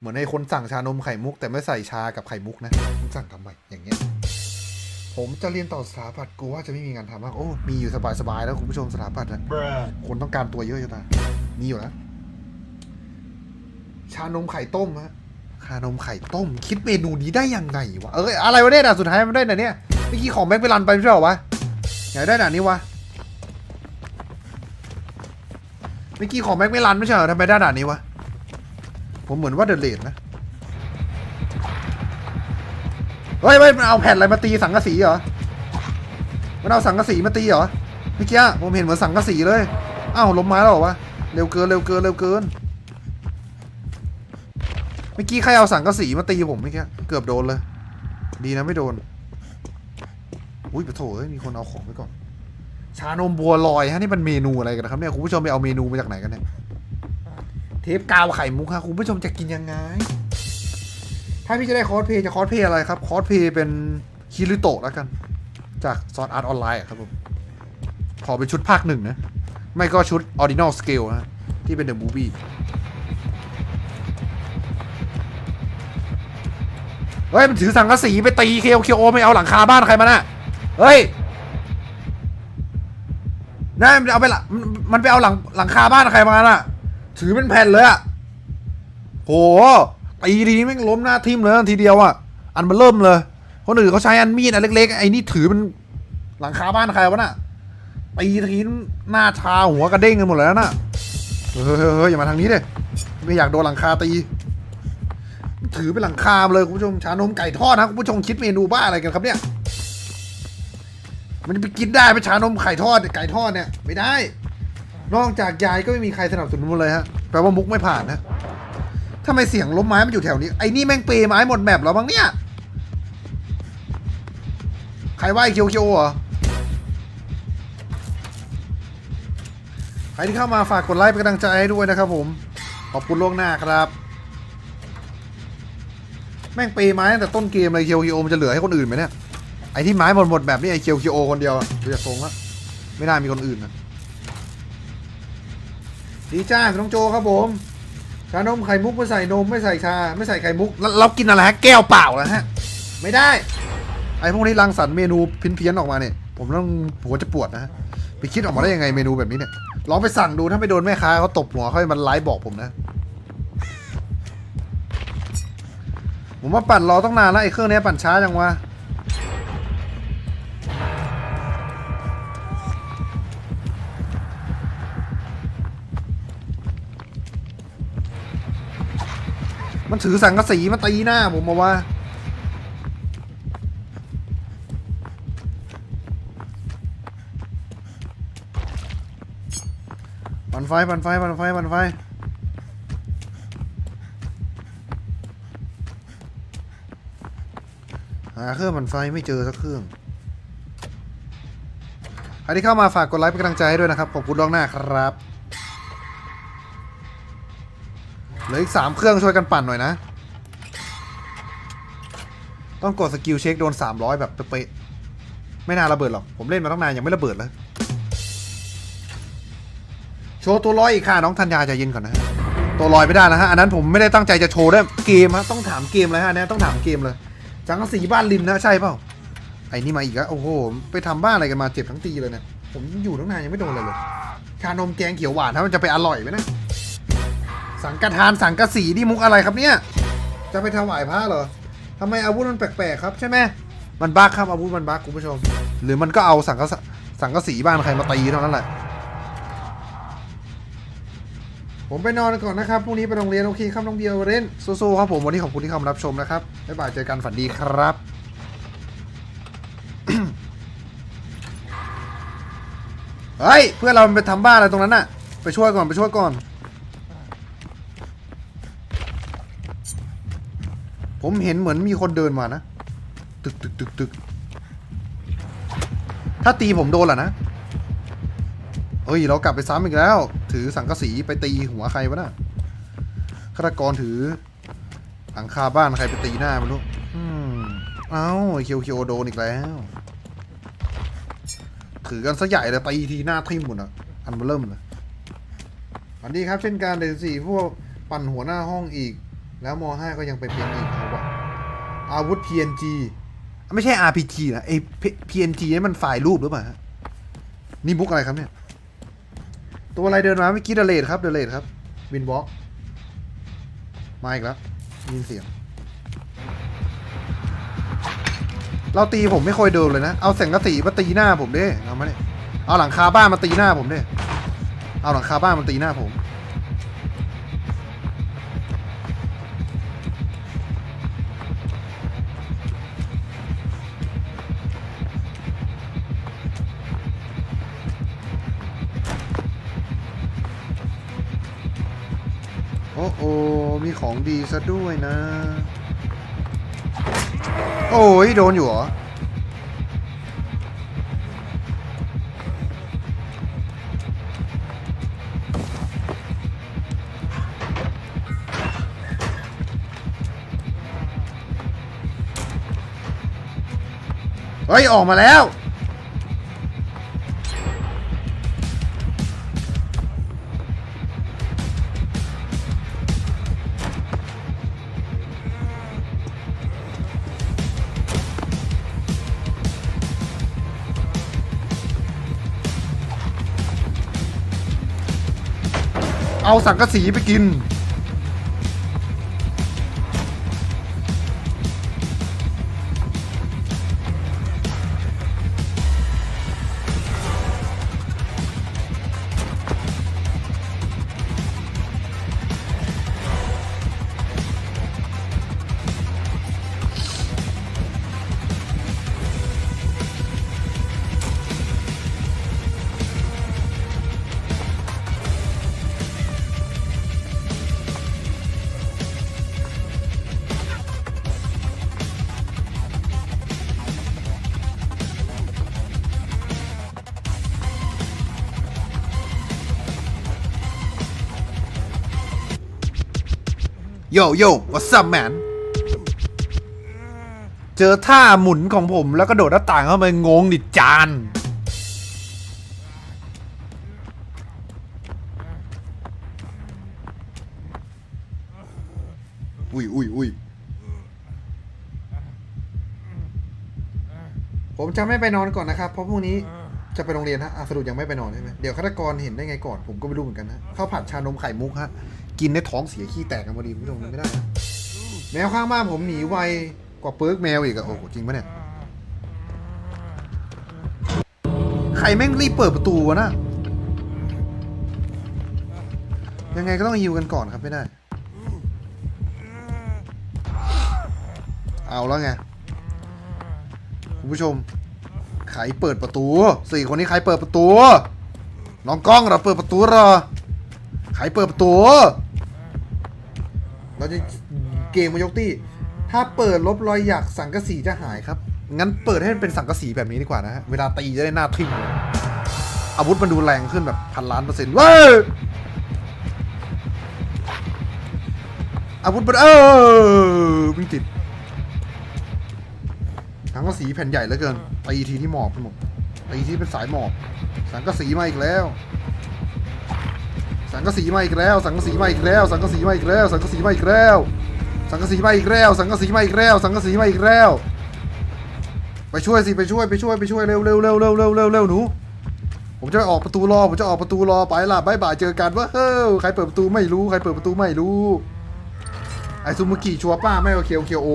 เหมือนไอ้คนสั่งชานมไข่มุก แต่ไม่ใส่ชากับไข่มุกนะมึงสั่งทำไมอย่างเงี้ยผมจะเรียนต่อสถาปัตย์กูว่าจะไม่มีงานทำมากโอ้ มีอยู่สบายๆแล้วคุณผู้ชมสถาปัตย์นะ Bruh. คนต้องการตัวเยอะอยู่นะมีอยู่แล้วชานมไข่ต้มฮะชานมไข่ต้ม คิดเมนูนี้ได้ยังไงวะเอ้ยอะไรวะเนี่ยด่านสุดท้ายมันได้ไหนเนี่ยเมื่อกี้ของแม็กไปรันไปไม่ใช่เหรอวะอยากได้ด่านนี้วะเมื่อกี้ของแม็กไม่รันไม่ใช่เหรอทำไมได้ด่านนี้วะ ผมเหมือนว่าเดอะเลดนะ เฮ้ยเฮ้ยมันเอาแผ่นอะไรมาตีสังกะสีเหรอ มันเอาสังกะสีมาตีเหรอเมื่อกี้ผมเห็นเหมือนสังกะสีเลย อ้าวล้มไม้แล้วเหรอวะ เร็วเกินเร็วเกินเร็วเกิน เมื่อกี้ใครเอาสังกะสีมาตีผมเมื่อกี้เกือบโดนเลย ดีนะไม่โดน อุ้ยปะโถเอ้ยมีคนเอาของไปก่อน ชานมบัวลอยฮะนี่มันเมนูอะไรกันครับเนี่ยคุณผู้ชมไปเอาเมนูมาจากไหนกันเนี่ย ปกาวไข่มุกครับคุณผู้ชมจะกินยังไง ถ้าพี่จะได้คอสเพย์จะคอสเพย์อะไรครับ คอสเพย์เป็นคิริโตะแล้วกัน จากซอสอาร์ตออนไลน์ครับผม ขอเป็นชุดภาคหนึ่งนะ ไม่ก็ชุดออริจินอลสเกลนะ ที่เป็นเดอะมูฟี่เฮ้ย มันถือสังกะสีไปตีเคโอเคโอไม่เอาหลังคาบ้านใครมาน่ะ เฮ้ยนั่นมันเอาไปละมันมันไปเอาหลังหลังคาบ้านใครมาน่ะ ถือเป็นแผ่นเลยอะโหตีทีนี้แม่งล้มหน้าทิ่มเลยทีเดียวอะอันมันเริ่มเลย คนอื่นเขาใช้อันมีดอันเล็กๆ ไอ้นี่ถือเป็นหลังคาบ้านใครวะน่ะตีทีหน้าชาหัวกระเด้งกันหมดแล้วน่ะเฮ้ยเฮ้ยเฮ้ยอย่ามาทางนี้เลยไม่อยากโดนหลังคาตี ถือเป็นหลังคาเลยคุณผู้ชมชานมไก่ทอดนะคุณผู้ชมคิดเมนูบ้าอะไรกันครับเนี่ย มันจะไปกินได้ไหมชานมไข่ทอดไก่ทอดเนี่ยไม่ได้ นอกจากยายก็ไม่มีใครสนับสนุนเลยฮะ แปลว่ามุกไม่ผ่านนะทำไมเสียงล้มไม้มันอยู่แถวนี้ ไอ้นี่แม่งเปยไม้หมดแมปแล้วบ้างเนี่ย ใครว่าไอ้เคียวเคียวเหรอ ใครที่เข้ามาฝากกดไลค์เป็นกำลังใจให้ด้วยนะครับผม ขอบคุณล่วงหน้าครับ แม่งเปยไม้ตั้งแต่ต้นเกมเลยเคียวเคียวมันจะเหลือให้คนอื่นไหมเนี่ย ไอ้ที่ไม้หมดหมดแบบนี้ไอ้เคียวเคียวคนเดียวอะดูจากทรงล้วไม่น่ามีคนอื่นนะ ดีจ้าน้องโจครับผม ชานมไข่มุกไม่ใส่นมไม่ใส่ชา ไม่ใส่ไข่มุกแล้วเรากินอะไรฮะแก้วเปล่าแล้วฮะ ไม่ได้ ไอ้พวกนี้รังสรรค์เมนูเพี้ยนๆออกมาเนี่ย ผมต้องหัวจะปวดนะฮะไปคิดออกมาได้ยังไงเมนูแบบนี้เนี่ยลองไปสั่งดูถ้าไปโดนแม่ค้าเขาตบหัวเขาให้มันไลฟ์บอกผมนะ ผมว่าปั่นรอต้องนานแล้วไอ้เครื่องเนี้ยปั่นช้าจังวะ ถือสังกะสีมาตีหน้าผมมาว่าปั่นไฟปั่นไฟปั่นไฟปั่นไฟหาเครื่องปั่นไฟไม่เจอสักเครื่องใครที่เข้ามาฝากกดไลค์เป็นกำลังใจให้ด้วยนะครับ ขอบคุณล่วงหน้าครับ เหลืออีกสามเครื่องช่วยกันปั่นหน่อยนะ ต้องกดสกิลเช็คโดน 300 แบบเป๊ะๆไม่น่าระเบิดหรอก ผมเล่นมาตั้งนานยังไม่ระเบิดเลยโชว์ตัวลอยอีกค่ะน้องธัญญาใจเย็นก่อนนะตัวลอยไม่ได้นะฮะอันนั้นผมไม่ได้ตั้งใจจะโชว์ด้วยเกมฮะต้องถามเกมเลยฮะเนี่ยต้องถามเกมเลย จังสีบ้านริมนะใช่เปล่าไอ้นี่มาอีกแล้วโอ้โหไปทำบ้านอะไรกันมาเจ็บทั้งตีเลยเนี่ยผมอยู่ตั้งนานยังไม่โดนเลยเลยชานมแกงเขียวหวานถ้ามันจะไปอร่อยไหมนะ สังกทานสังกะสีนี่มุกอะไรครับเนี่ย จะไปถวายพระเหรอทำไมอาวุธมันแปลกๆครับใช่ไหมมันบั๊กครับอาวุธมันบั๊กคุณผู้ชม หรือมันก็เอาสังกะสสังกะสีบ้านใครมาตีเท่านั้นแหละ ผมไปนอนก่อนนะครับพรุ่งนี้ไปโรงเรียนโอเคครับน้องเบียร์เรนสู้ๆครับผมวันนี้ขอบคุณที่เข้ามารับชมนะครับบ๊ายบายเจอกันฝันดีครับเฮ้ยเพื่อนเราไปทำบ้านอะไรตรงนั้นน่ะ ไปช่วยก่อนไปช่วยก่อน ผมเห็นเหมือนมีคนเดินมานะ ตึกตึกตึกตึกถ้าตีผมโดนล่ะนะเฮ้ย เรากลับไปซ้ำอีกแล้ว ถือสังกะสีไปตีหัวใครวะน่ะฆาตกรถือหลังคาบ้านใครไปตีหน้าไม่รู้เอ้าเคียวเคียวโดนอีกแล้ว ถือกันซะใหญ่เลยตีทีหน้าทิ่มหมดอะ อันเบอร์เริ่มเลยสวัสดีครับ เช่นการเดนสี่พวกปั่นหัวหน้าห้องอีก แล้วม .5 ก็ยังไปเป็นอีก อาวุธ PNG ไม่ใช่ RPG นะไอ้ PNG นี่มันไฟล์รูปหรือเปล่านี่บุกอะไรครับเนี่ย ตัวอะไรเดินมาเมื่อกี้เดเลดครับเดเลดครับวินวอล์กมาอีกแล้วยินเสียง เราตีผมไม่ค่อยโดนเลยนะ เอาแสงกระสีมาตีหน้าผมดิเอามาเนี่ยเอาหลังคาบ้านมาตีหน้าผมดิเอาหลังคาบ้านมาตีหน้าผม มีของดีซะด้วยนะ โอ้ยโดนอยู่เหรอ เฮ้ย ออกมาแล้ว เอาสังกะสีไปกิน โยโย่ what's up man เจอท่าหมุนของผมแล้วก็โดดหน้าต่างเข้าไปงงดิจาน อุ้ยอุ้ยอุ้ยผมจะไม่ไปนอนก่อนนะครับ เพราะพรุ่งนี้จะไปโรงเรียนฮะอะสรุปยังไม่ไปนอนใช่ไหมเดี๋ยวฆาตกรเห็นได้ไงก่อน ผมก็ไม่รู้เหมือนกันนะข้าวผัดชานมไข่มุกฮะ กินในท้องเสียขี้แตกกันพอดีคุณผู้ชมไม่ได้นะแมวข้างบ้านผมหนีไวกว่าเปิร์กแมวอีกอะโอ้โหจริงปะเนี่ย ใครแม่งรีบเปิดประตูวะนะ ยังไงก็ต้องฮิวกันก่อนครับไม่ได้ เอาแล้วไง คุณผู้ชม ใครเปิดประตูสี่คนนี้ใครเปิดประตู น้องกล้องเราเปิดประตูเหรอ ใครเปิดประตู เราจะเกมมายกตี้ ถ้าเปิดลบรอยหยักสังกะสีจะหายครับ งั้นเปิดให้มันเป็นสังกะสีแบบนี้ดีกว่านะฮะ เวลาตีจะได้หน้าทิ่มเลยอาวุธมันดูแรงขึ้นแบบพันล้านเปอร์เซ็นต์เว้ยอาวุธมันเออวิ่งติดสังกะสีแผ่นใหญ่เหลือเกินตีทีที่หมอบไปหมดตีทีเป็นสายหมอบ สังกะสีมาอีกแล้ว สังกะสีมาอีกแล้ว สังกะสีมาอีกแล้ว สังกะสีมาอีกแล้ว สังกะสีมาอีกแล้ว สังกะสีมาอีกแล้ว สังกะสีมาอีกแล้ว สังกะสีมาอีกแล้ว ไปช่วยสิ ไปช่วย ไปช่วย ไปช่วย เร็วเร็วเร็วเร็วเร็วเร็วเร็วหนู ผมจะออกประตูรอ ผมจะออกประตูรอ ไปล่ะบายบายเจอกันว่าเฮ้ยใครเปิดประตูไม่รู้ ใครเปิดประตูไม่รู้ ไอซูมุกิชัวป้าไม่ก็เคียวเคโอ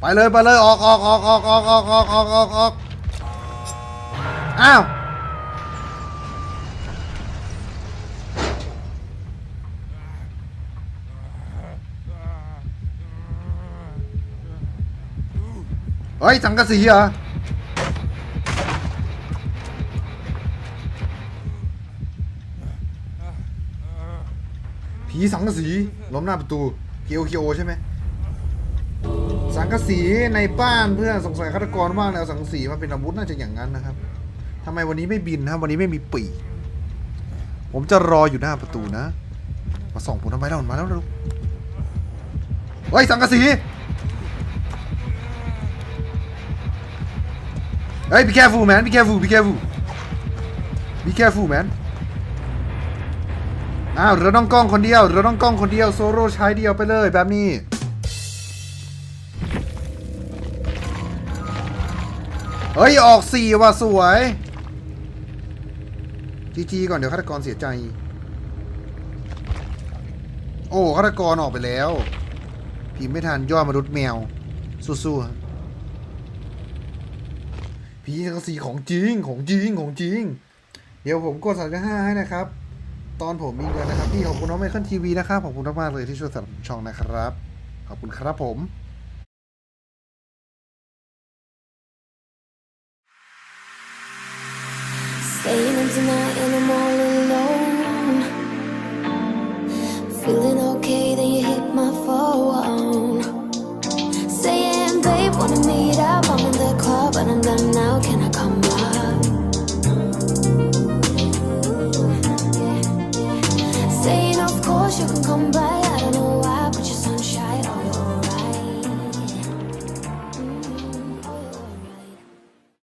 ไปเลยไปเลยออกออกออกออกออกออกออกออกออกอ้าว เฮ้ยสังกะสีเหรอผีสังกะสีล้มหน้าประตูเคียวเคียวใช่ไหมสังกะสีในบ้านเพื่อนสงสัยฆาตกรว่างแล้วสังกะสีมาเป็นอาวุธน่าจะอย่างนั้นนะครับทำไมวันนี้ไม่บินนะครับวันนี้ไม่มีปีกผมจะรออยู่หน้าประตูนะ มาส่องผมทำไมแล้วมันมาแล้วลูกเฮ้ยสังกะสี เฮ้ be careful man be careful be careful be careful man อ้าวเหลือน้องกล้องคนเดียวเหลือน้องกล้องคนเดียวโซโล่ใช้เดียวไปเลยแบบนี้ เฮ้ย ออกสี่ว่ะสวยจีจีก่อนเดี๋ยวฆาตกรเสียใจ โอ้ฆาตกรออกไปแล้วพิมพ์ไม่ทันยอดมนุษย์แมวสู้ๆ ผีสังกะสีของจริงของจริงของจริง เดี๋ยวผมกดสามห้าให้นะครับ ตอนผมมีเงินนะครับพี่ขอบคุณน้องไมเคิลทีวีนะครับขอบคุณมากๆเลยที่ช่วยสนับสนุนช่องนะครับ ขอบคุณครับผม Staying up tonight